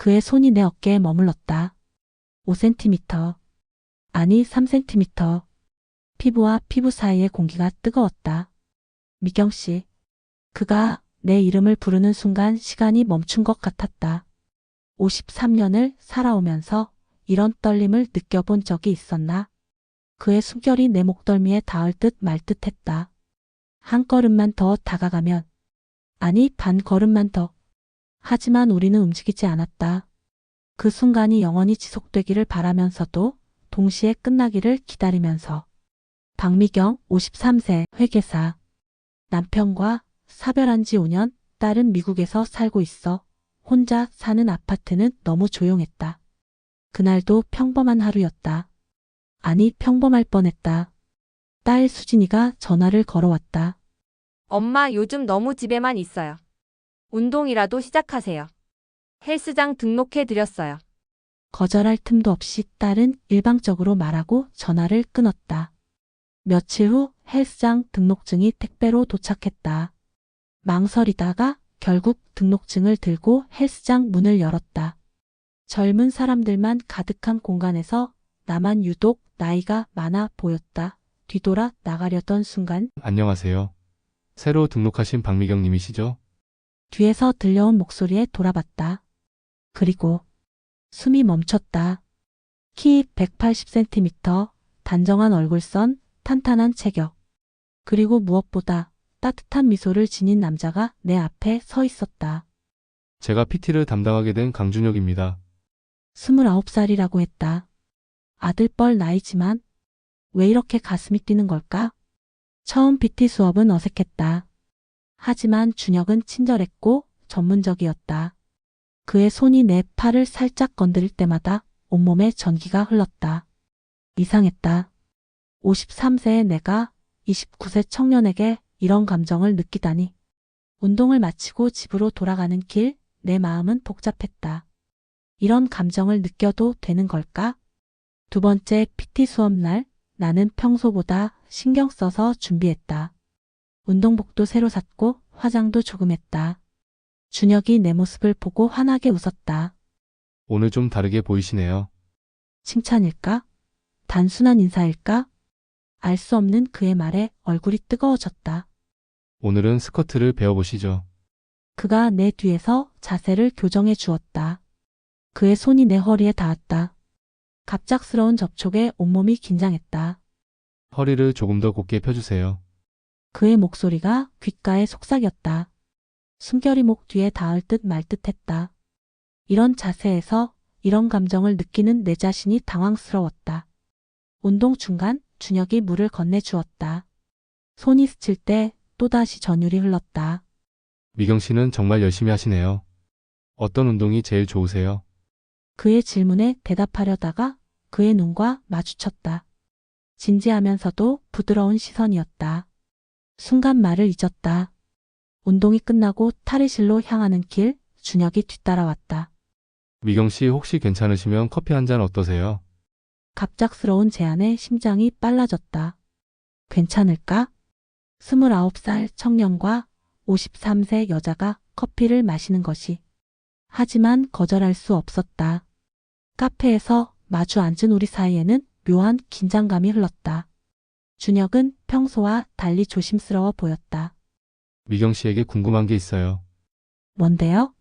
그의 손이 내 어깨에 머물렀다. 5cm. 아니 3cm. 피부와 피부 사이의 공기가 뜨거웠다. 미경 씨. 그가 내 이름을 부르는 순간 시간이 멈춘 것 같았다. 53년을 살아오면서 이런 떨림을 느껴본 적이 있었나? 그의 숨결이 내 목덜미에 닿을 듯 말 듯 했다. 한 걸음만 더 다가가면, 아니 반 걸음만 더. 하지만 우리는 움직이지 않았다. 그 순간이 영원히 지속되기를 바라면서도 동시에 끝나기를 기다리면서. 박미경 53세 회계사. 남편과 사별한 지 5년, 딸은 미국에서 살고 있어. 혼자 사는 아파트는 너무 조용했다. 그날도 평범한 하루였다. 아니, 평범할 뻔했다. 딸 수진이가 전화를 걸어왔다. 엄마 요즘 너무 집에만 있어요. 운동이라도 시작하세요. 헬스장 등록해 드렸어요. 거절할 틈도 없이 딸은 일방적으로 말하고 전화를 끊었다. 며칠 후 헬스장 등록증이 택배로 도착했다. 망설이다가 결국 등록증을 들고 헬스장 문을 열었다. 젊은 사람들만 가득한 공간에서 나만 유독 나이가 많아 보였다. 뒤돌아 나가려던 순간 안녕하세요. 새로 등록하신 박미경 님이시죠? 뒤에서 들려온 목소리에 돌아봤다. 그리고 숨이 멈췄다. 키 180cm, 단정한 얼굴선, 탄탄한 체격. 그리고 무엇보다 따뜻한 미소를 지닌 남자가 내 앞에 서 있었다. 제가 PT를 담당하게 된 강준혁입니다. 29살이라고 했다. 아들뻘 나이지만 왜 이렇게 가슴이 뛰는 걸까? 처음 PT 수업은 어색했다. 하지만 준혁은 친절했고 전문적이었다. 그의 손이 내 팔을 살짝 건드릴 때마다 온몸에 전기가 흘렀다. 이상했다. 53세의 내가 29세 청년에게 이런 감정을 느끼다니. 운동을 마치고 집으로 돌아가는 길, 내 마음은 복잡했다. 이런 감정을 느껴도 되는 걸까? 두 번째 PT 수업 날, 나는 평소보다 신경 써서 준비했다. 운동복도 새로 샀고 화장도 조금 했다. 준혁이 내 모습을 보고 환하게 웃었다. 오늘 좀 다르게 보이시네요. 칭찬일까? 단순한 인사일까? 알 수 없는 그의 말에 얼굴이 뜨거워졌다. 오늘은 스쿼트를 배워보시죠. 그가 내 뒤에서 자세를 교정해 주었다. 그의 손이 내 허리에 닿았다. 갑작스러운 접촉에 온몸이 긴장했다. 허리를 조금 더 곧게 펴주세요. 그의 목소리가 귓가에 속삭였다. 숨결이 목 뒤에 닿을 듯 말 듯 했다. 이런 자세에서 이런 감정을 느끼는 내 자신이 당황스러웠다. 운동 중간 준혁이 물을 건네주었다. 손이 스칠 때 또다시 전율이 흘렀다. 미경 씨는 정말 열심히 하시네요. 어떤 운동이 제일 좋으세요? 그의 질문에 대답하려다가 그의 눈과 마주쳤다. 진지하면서도 부드러운 시선이었다. 순간 말을 잊었다. 운동이 끝나고 탈의실로 향하는 길, 준혁이 뒤따라왔다. 미경 씨 혹시 괜찮으시면 커피 한 잔 어떠세요? 갑작스러운 제안에 심장이 빨라졌다. 괜찮을까? 29살 청년과 53세 여자가 커피를 마시는 것이. 하지만 거절할 수 없었다. 카페에서 마주 앉은 우리 사이에는 묘한 긴장감이 흘렀다. 준혁은 평소와 달리 조심스러워 보였다. 미경 씨에게 궁금한 게 있어요. 뭔데요?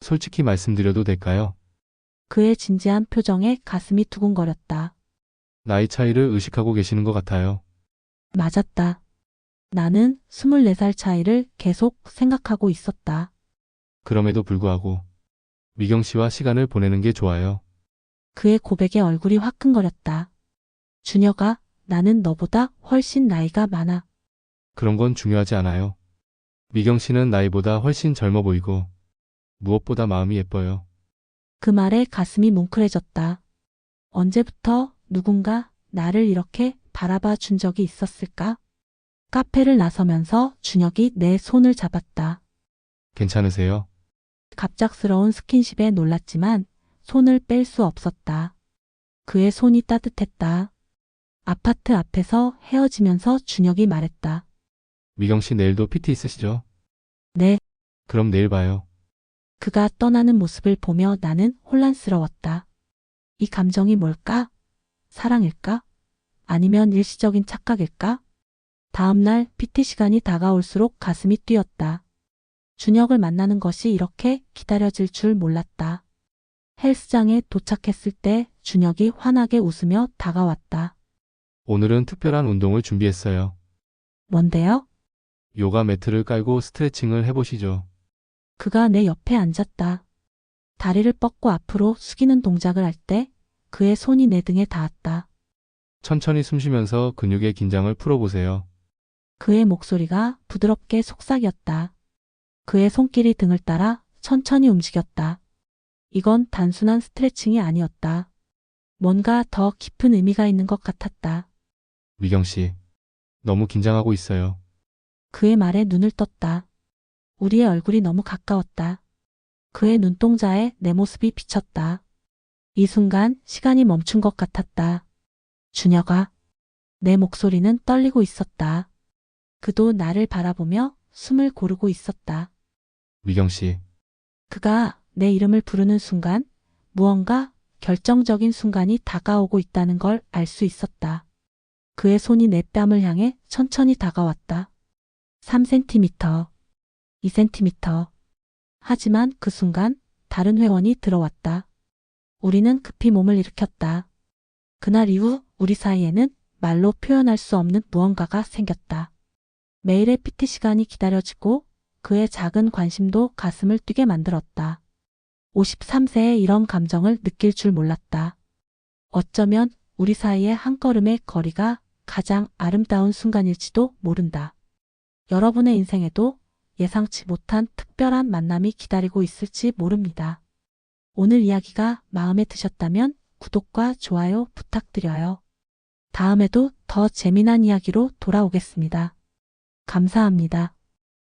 솔직히 말씀드려도 될까요? 그의 진지한 표정에 가슴이 두근거렸다. 나이 차이를 의식하고 계시는 것 같아요. 맞았다. 나는 24살 차이를 계속 생각하고 있었다. 그럼에도 불구하고 미경 씨와 시간을 보내는 게 좋아요. 그의 고백에 얼굴이 화끈거렸다. 준혁아, 나는 너보다 훨씬 나이가 많아. 그런 건 중요하지 않아요. 미경 씨는 나이보다 훨씬 젊어 보이고 무엇보다 마음이 예뻐요. 그 말에 가슴이 뭉클해졌다. 언제부터 누군가 나를 이렇게 바라봐 준 적이 있었을까? 카페를 나서면서 준혁이 내 손을 잡았다. 괜찮으세요? 갑작스러운 스킨십에 놀랐지만 손을 뺄 수 없었다. 그의 손이 따뜻했다. 아파트 앞에서 헤어지면서 준혁이 말했다. 미경 씨 내일도 PT 있으시죠? 네, 그럼 내일 봐요. 그가 떠나는 모습을 보며 나는 혼란스러웠다. 이 감정이 뭘까? 사랑일까? 아니면 일시적인 착각일까? 다음날 PT 시간이 다가올수록 가슴이 뛰었다. 준혁을 만나는 것이 이렇게 기다려질 줄 몰랐다. 헬스장에 도착했을 때 준혁이 환하게 웃으며 다가왔다. 오늘은 특별한 운동을 준비했어요. 뭔데요? 요가 매트를 깔고 스트레칭을 해보시죠. 그가 내 옆에 앉았다. 다리를 뻗고 앞으로 숙이는 동작을 할 때 그의 손이 내 등에 닿았다. 천천히 숨 쉬면서 근육의 긴장을 풀어보세요. 그의 목소리가 부드럽게 속삭였다. 그의 손길이 등을 따라 천천히 움직였다. 이건 단순한 스트레칭이 아니었다. 뭔가 더 깊은 의미가 있는 것 같았다. 미경 씨. 너무 긴장하고 있어요. 그의 말에 눈을 떴다. 우리의 얼굴이 너무 가까웠다. 그의 눈동자에 내 모습이 비쳤다. 이 순간 시간이 멈춘 것 같았다. 준혁아. 내 목소리는 떨리고 있었다. 그도 나를 바라보며 숨을 고르고 있었다. 미경 씨. 그가 내 이름을 부르는 순간 무언가 결정적인 순간이 다가오고 있다는 걸 알 수 있었다. 그의 손이 내 뺨을 향해 천천히 다가왔다. 3cm, 2cm. 하지만 그 순간 다른 회원이 들어왔다. 우리는 급히 몸을 일으켰다. 그날 이후 우리 사이에는 말로 표현할 수 없는 무언가가 생겼다. 매일의 PT 시간이 기다려지고 그의 작은 관심도 가슴을 뛰게 만들었다. 53세에 이런 감정을 느낄 줄 몰랐다. 어쩌면 우리 사이의 한 걸음의 거리가 가장 아름다운 순간일지도 모른다. 여러분의 인생에도 예상치 못한 특별한 만남이 기다리고 있을지 모릅니다. 오늘 이야기가 마음에 드셨다면 구독과 좋아요 부탁드려요. 다음에도 더 재미난 이야기로 돌아오겠습니다. 감사합니다.